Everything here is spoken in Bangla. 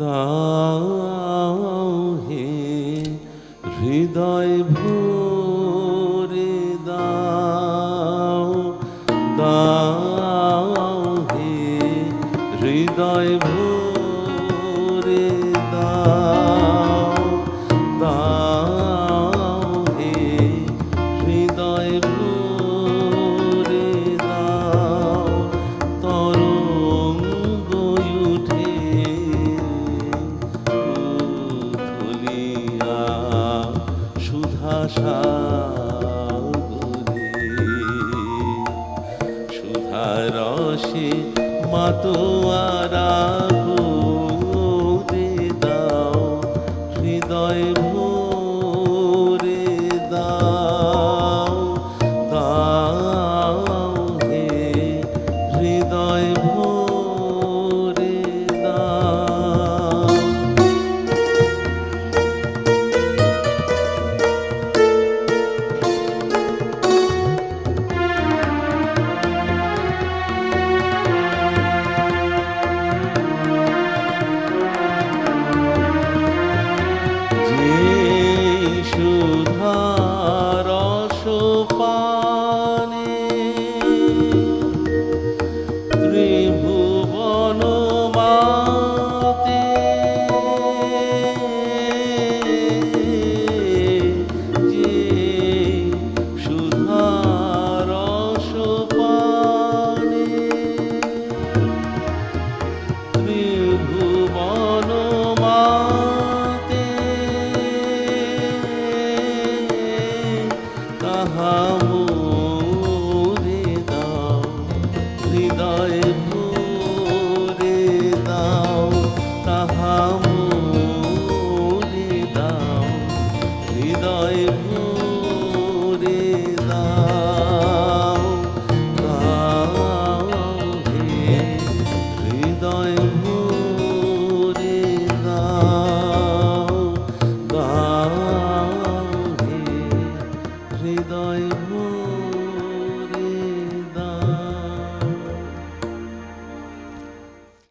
দাও হে হৃদয় ভরে দাও দাও হে হৃদয় ভরে দাও। ভাষা সুধারসে মাতোয়ারা